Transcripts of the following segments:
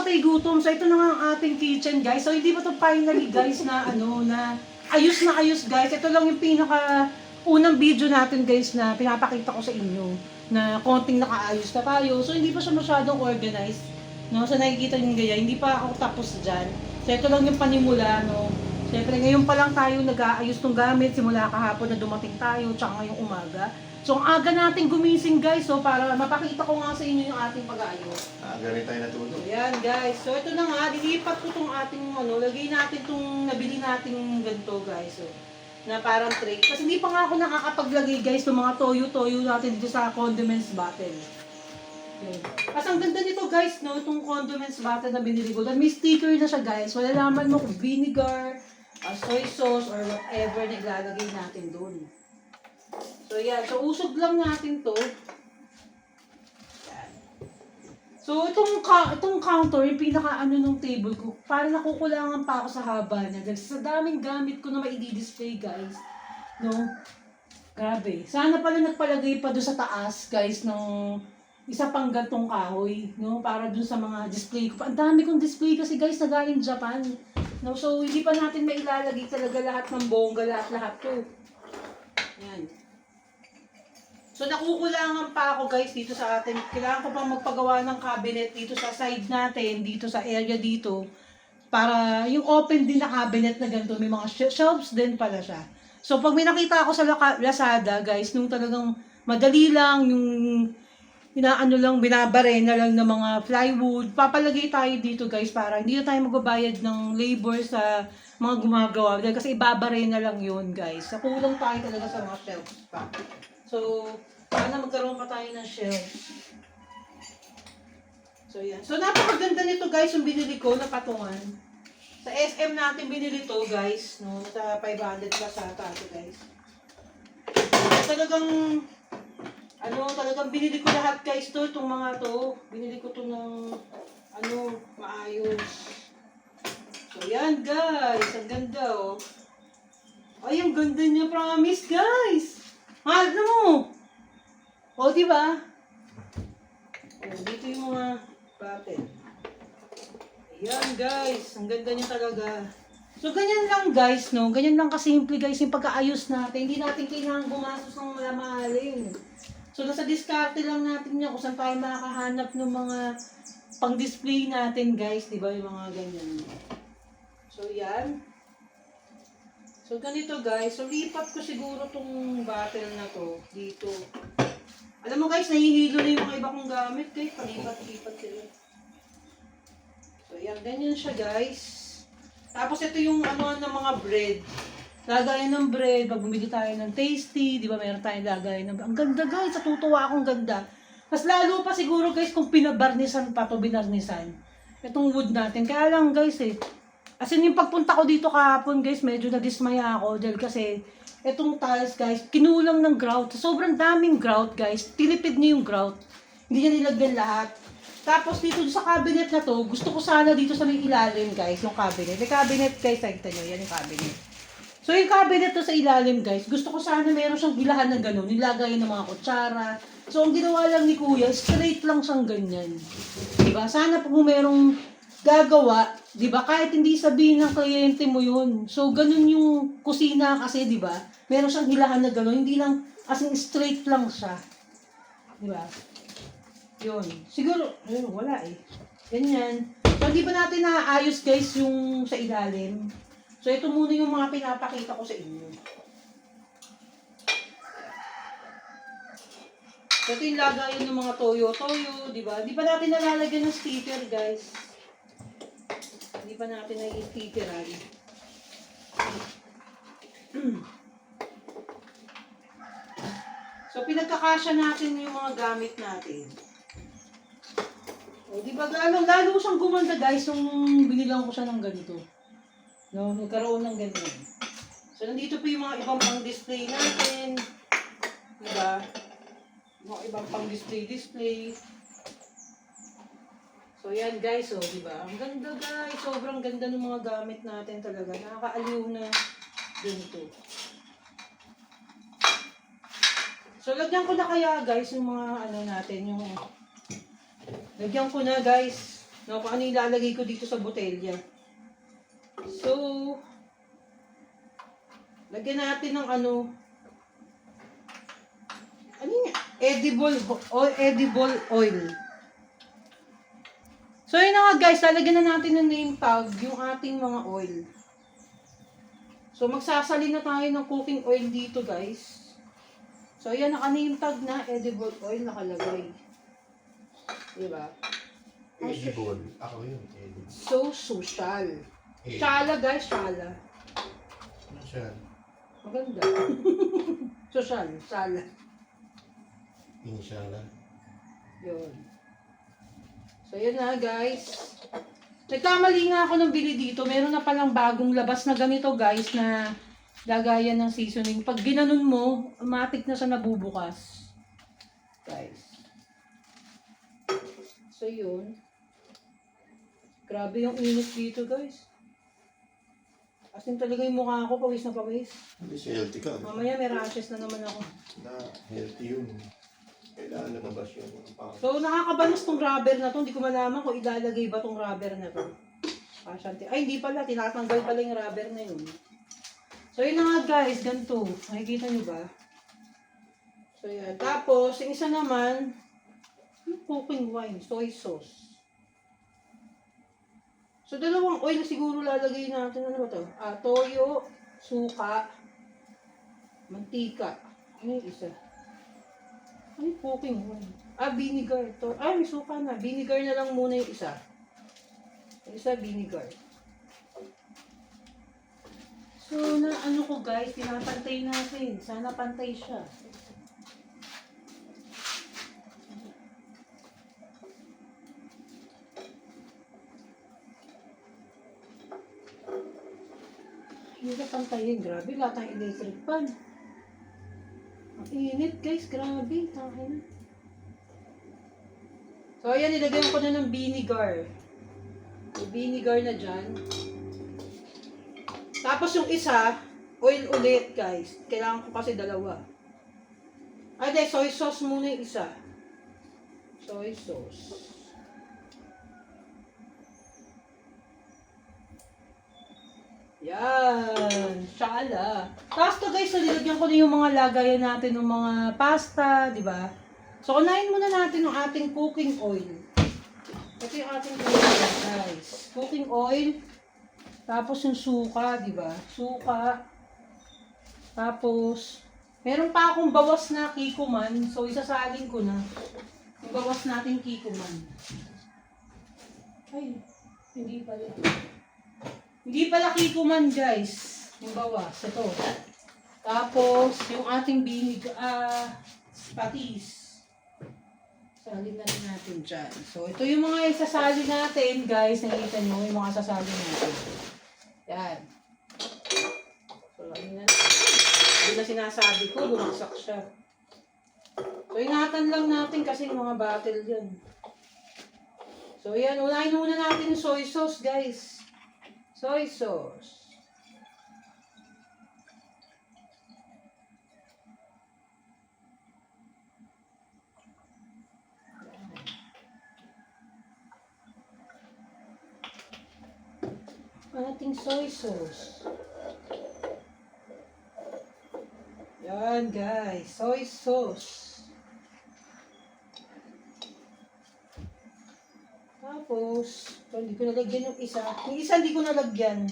nakakapatay gutom. So ito na nga ang ating kitchen guys. So hindi pa to finally guys na ano na ayos na ayos guys. Ito lang yung pinaka unang video natin guys na pinapakita ko sa inyo na konting nakaayos na tayo. So hindi pa siya masyadong organized. No, so nakikita niyo gaya, hindi pa ako tapos diyan. So ito lang yung panimula no. Siyempre ngayon pa lang tayo nag-aayos ng gamit simula kahapon na dumating tayo tsaka ngayong umaga. So ang aga natin gumising guys so para mapakita ko nga sa inyo yung ating pag-aayos. Ah, ganit tayo natulog. Ayan guys, so ito na nga, dilipat ko tong ating ano, lagay natin tong nabili nating ganito guys. So, na parang tray. Kasi hindi pa nga ako nakakapaglagay guys ng mga toyo-toyo natin dito sa condiments bottle. Ayan. Kasi ang ganda nito guys, no, itong condiments bottle na binili ko. Dahil may sticker na siya guys. Malalaman mo kung vinegar, uh, soy sauce, or whatever na ilalagay natin doon. So yan, so usog lang natin to. So, itong, itong counter, yung pinaka ano nung table ko, parang nakukulangan pa ako sa haba niya. Guys, sa daming gamit ko na mai-display, guys. No? Grabe. Sana pala nagpalagay pa doon sa taas, guys, ng isa pang gantong kahoy, no? Para doon sa mga display ko. Ang dami kong display kasi, guys, na galing Japan. No? So, hindi pa natin mailalagay talaga lahat ng bongga, lahat-lahat to. Yan. So nakukulangan pa ako guys dito sa atin. Kailangan ko pang magpagawa ng cabinet dito sa side natin, dito sa area dito. Para yung open din na cabinet na ganito, may mga sh- shelves din pala siya. So pag may nakita ako sa Lazada guys, nung talagang madali lang, yung inaano lang, binabare na lang ng mga plywood, papalagay tayo dito guys para hindi na tayo magbabayad ng labor sa mga gumagawa. Kasi ibabare na lang yun guys. Sa kulang tayo talaga sa mga shelves pa. So, sana magkaroon pa tayo ng shelves. So, yan. So, napakaganda nito guys, yung binili ko na patungan. Sa SM natin binili to guys, no? Sa 500 plus ata ito guys. Talagang, ano, talagang binili ko lahat guys to, itong mga to. Binili ko to ng, ano, maayos. So, yan guys, ang ganda oh. Ay, ang ganda niya, promise guys. Mahal na mo. O, di ba? O, dito yung mga bottle. Ayan, guys. Ang ganda niya talaga. So, ganyan lang, guys, no? Ganyan lang kasimple, guys, yung pagkaayos natin. Hindi natin kailangan gumastos ng malamahalin. So, nasa diskarte lang natin yan kung saan tayo makakahanap ng mga pang-display natin, guys. Di ba? Yung mga ganyan. So, yan. So, ganito guys. So, lipat ko siguro tong bottle na to dito. Alam mo guys, nahihilo na yung mga iba kong gamit guys. Palipat-lipat sila. So, yan. Ganyan siya guys. Tapos, ito yung ano ng mga bread. Lagayan ng bread. Pag bumili tayo ng tasty, di ba meron tayong lagayan ng... Ang ganda guys. Natutuwa akong ganda. Mas lalo pa siguro guys kung pinabarnisan pa to binarnisan. Itong wood natin. Kaya lang guys eh, As in, yung pagpunta ko dito kahapon, guys, medyo nadismaya ako dahil kasi etong tiles, guys, kinulang ng grout. Sobrang daming grout, guys. Tilipid niya yung grout. Hindi niya nilagyan lahat. Tapos dito sa cabinet na to, gusto ko sana dito sa may ilalim, guys, yung cabinet. Yung cabinet, guys, nakita nyo, yan yung cabinet. So yung cabinet to sa ilalim, guys, gusto ko sana meron siyang hilahan na gano'n. Nilagay ng mga kutsara. So ang ginawa lang ni Kuya, straight lang siyang ganyan. Diba? Sana kung merong gagawa, 'di ba? Kahit hindi sabihin ng kliyente mo 'yun. So ganun yung kusina kasi, 'di ba? Meron siyang hilahan na gano'n, hindi lang as in straight lang siya. 'Di ba? 'Yun. Siguro, ayun, wala eh. Ganyan. So hindi pa natin naayos guys yung sa ilalim. So ito muna yung mga pinapakita ko sa inyo. So ito yung lagayan ng mga toyo-toyo, 'di ba? Di pa natin nalalagyan ng sticker, guys. Hindi pa natin nai-stickeran. so, pinagkakasya natin yung mga gamit natin. O, di ba, lalo, lalo siyang gumanda, guys, nung binilang ko siya ng ganito. No, nagkaroon ng ganyan. So, nandito po yung mga ibang pang-display natin. Di ba? Mga ibang pang-display-display. So, yan guys, oh, di ba? Ang ganda guys. Sobrang ganda ng mga gamit natin talaga. Nakakaaliw na ganito. So, lagyan ko na kaya guys yung mga ano natin, yung lagyan ko na guys No, kung ano ilalagay ko dito sa botelya. So, lagyan natin ng ano, ano yung edible, o edible oil. So, yun na nga guys, lalagyan na natin ng name tag yung ating mga oil. So, magsasali na tayo ng cooking oil dito guys. So, ayan, naka-name tag na edible oil nakalagay. Diba? Edible. Ako yun, edible. So, social. Shala guys, shala. Ano siya? Maganda. social, shala. Inisyalan. Yun. So, yun na guys. Nagkamali nga ako ng bili dito. Meron na palang bagong labas na ganito guys na lagayan ng seasoning. Pag ginanon mo, automatic na siya nabubukas. Guys. So, yun. Grabe yung init dito guys. As in talaga yung mukha ko, pawis na pawis. Hindi siya healthy ka. Mamaya may rashes na naman ako. Na healthy yun. Kailangan lumabas yun. Ang pangit. So, nakakabalas tong rubber na to. Hindi ko malaman kung ilalagay ba tong rubber na to. Pasyente. Ay, hindi pala. Tinatanggal pala yung rubber na yun. So, yun na nga guys. Ganito. Nakikita nyo ba? So, yan. Tapos, yung isa naman, yung cooking wine, soy sauce. So, dalawang oil siguro lalagay natin. Ano ba to? Ah, toyo, suka, mantika. Ano yung isa? Ay, cooking wine. Ah, vinegar. To. Ay, may suka na. Vinegar na lang muna yung isa. Isa, vinegar. So, na ano ko guys, pinapantay natin. Sana pantay siya. Hindi na pantayin. Grabe, lahat ng electric pan. Init guys, grabe. Takin na. So, ayan, nilagyan ko na ng vinegar. Yung vinegar na dyan. Tapos yung isa, oil ulit guys. Kailangan ko kasi dalawa. Ay, di, soy sauce muna yung isa. Soy sauce. Yan. Shala. Tapos to guys, nilagyan ko na yung mga lagayan natin ng mga pasta, di ba? So, unahin muna natin yung ating cooking oil. Ito yung ating cooking oil, guys. Cooking oil. Tapos yung suka, di ba? Suka. Tapos, meron pa akong bawas na kikuman. So, isasalin ko na. Yung bawas natin kikuman. Ay, hindi pala. Hindi pala kikuman, guys. Yung bawas. Ito. Tapos, yung ating binig, ah, patis. Salin na rin natin dyan. So, ito yung mga isasali natin, guys. Nakita nyo yung mga sasali natin. Yan. So, ano na. Hindi na sinasabi ko, bumagsak siya. So, ingatan lang natin kasi mga battle yan. So, yan. Unahin muna natin yung soy sauce, guys. Soy sauce. ating soy sauce. Yan guys, soy sauce. Tapos, ito, hindi ko nalagyan yung isa. Yung isa hindi ko nalagyan.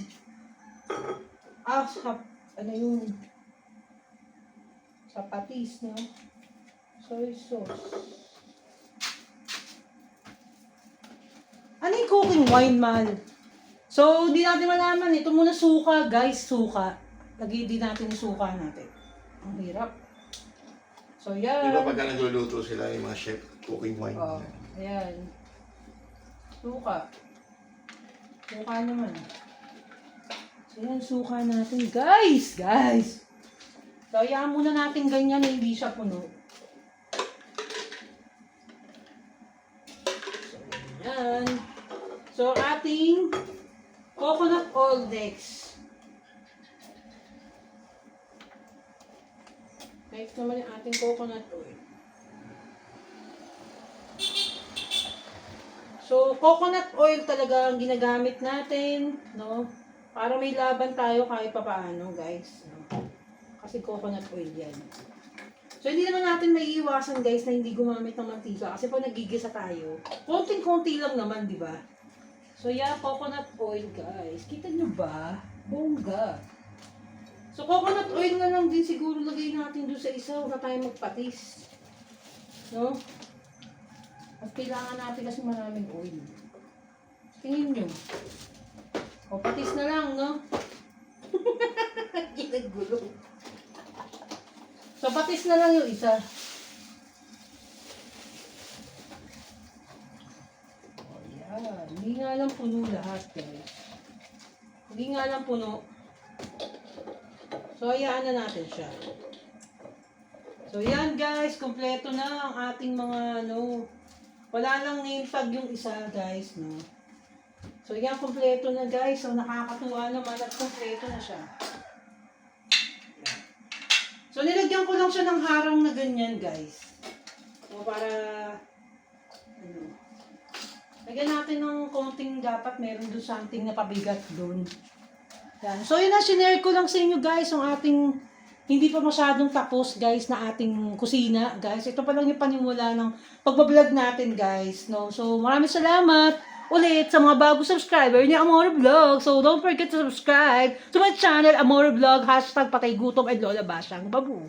Ah, sa, ano yun? Sa patis, no? Soy sauce. Ano yung cooking wine, mal? So, di natin malaman. Ito muna suka, guys. Suka. Lagi din natin yung suka natin. Ang hirap. So, yan. Di ba pagka nagluluto sila yung mga chef cooking wine? Oh, ayan. Suka. Suka naman. So, yan, suka natin. Guys! Guys! So, ayan muna natin ganyan na hindi siya puno. So, yan. So, ating coconut oil next. Next naman yung ating coconut oil. So, coconut oil talaga ang ginagamit natin, no? Para may laban tayo kahit papaano, guys. No? Kasi coconut oil yan. So, hindi naman natin may iwasan, guys, na hindi gumamit ng mantika. Kasi pag nagigisa tayo, konting-konti lang naman, di ba? So, yeah, coconut oil, guys. Kita nyo ba? Bongga. So, coconut oil na lang din siguro lagay natin doon sa isa. Huwag na tayo magpatis. No? At kailangan natin kasi maraming oil. Tingin nyo. O, patis na lang, no? Ginagulo. So, patis na lang yung isa. O, yan. Hindi nga lang puno lahat, guys. Hindi nga lang puno. So, hayaan na natin siya. So, yan guys. Kompleto na ang ating mga, ano, wala lang name tag yung isa, guys, no. So, yan, kompleto na, guys. So, nakakatuwa naman at kompleto na siya. So, nilagyan ko lang siya ng harang na ganyan, guys. So, para, ano, lagyan natin ng konting dapat meron doon something na pabigat doon. Yan. So, yun na, sinare ko lang sa inyo, guys, ang ating hindi pa masyadong tapos, guys, na ating kusina, guys. Ito pa lang yung panimula ng pagbablog natin, guys, no? So, maraming salamat ulit sa mga bago subscriber ni Amore Vlog. So, don't forget to subscribe to my channel, Amore Vlog, hashtag patay gutom and Lola Basyang Babu.